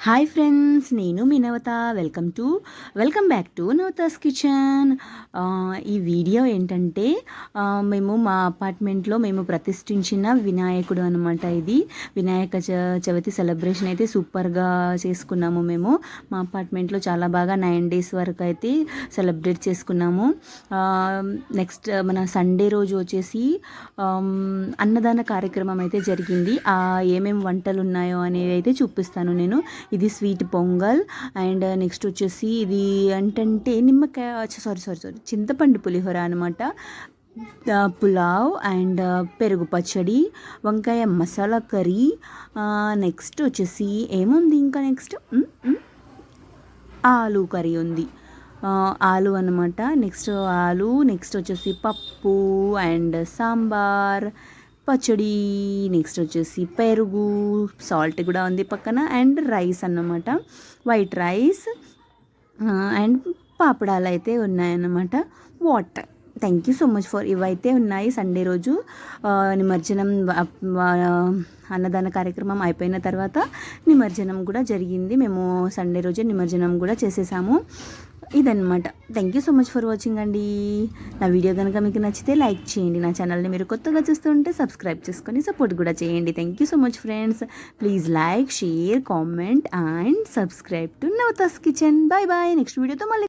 Hi friends నేను Minavatha. Welcome to welcome back to Navatha's kitchen. ఈ video ఏంటంటే మేము మా అపార్ట్మెంట్లో మేము ప్రతిష్ఠించిన వినాయకుడు అనమాట ఇది. వినాయక చ- చవితి సెలబ్రేషన్ అయితే సూపర్గా చేసుకున్నాము మేము. మా అపార్ట్మెంట్లో చాలా బాగా నైన్ డేస్ వరకు అయితే సెలబ్రేట్ చేసుకున్నాము. నెక్స్ట్ మన సండే రోజు వచ్చేసి అన్నదాన కార్యక్రమం అయితే జరిగింది. ఏమేమి వంటలు ఉన్నాయో అనేవి అయితే చూపిస్తాను నేను. ఇది స్వీట్ పొంగల్. అండ్ నెక్స్ట్ వచ్చేసి ఇది ఏంటంటే నిమ్మకాయ సారీ సారీ సారీ చింతపండు పులిహోర అనమాట పులావ్ అండ్ పెరుగు పచ్చడి వంకాయ మసాలా కర్రీ. నెక్స్ట్ వచ్చేసి ఏముంది ఇంకా నెక్స్ట్? ఆలు కర్రీ ఉంది. ఆలు అనమాట నెక్స్ట్ ఆలు నెక్స్ట్ వచ్చేసి పప్పు అండ్ సాంబార్. పచ్చడి నెక్స్ట్ వచ్చేసి పెరుగు సాల్ట్ కూడా ఉంది పక్కన అండ్ రైస్ అన్నమాట. వైట్ రైస్ అండ్ పాపడాలు అయితే ఉన్నాయన్నమాట. Water thank you so much for ఇవైతే ఉన్నాయి సండే రోజు. నిమజ్జనం అన్నదాన కార్యక్రమం అయిపోయిన తర్వాత నిమజ్జనం కూడా జరిగింది. మేము సండే రోజే నిమజ్జనం కూడా చేసేసాము. ఇదన్నమాట. Thank you so much for watching అండి. నా వీడియో కనుక మీకు నచ్చితే లైక్ చేయండి. నా ఛానల్ని మీరు కొత్తగా చూస్తుంటే సబ్స్క్రైబ్ చేసుకొని సపోర్ట్ కూడా చేయండి. Thank you so much friends please like share comment and subscribe to Navatha's kitchen bye bye next వీడియోతో మళ్ళీ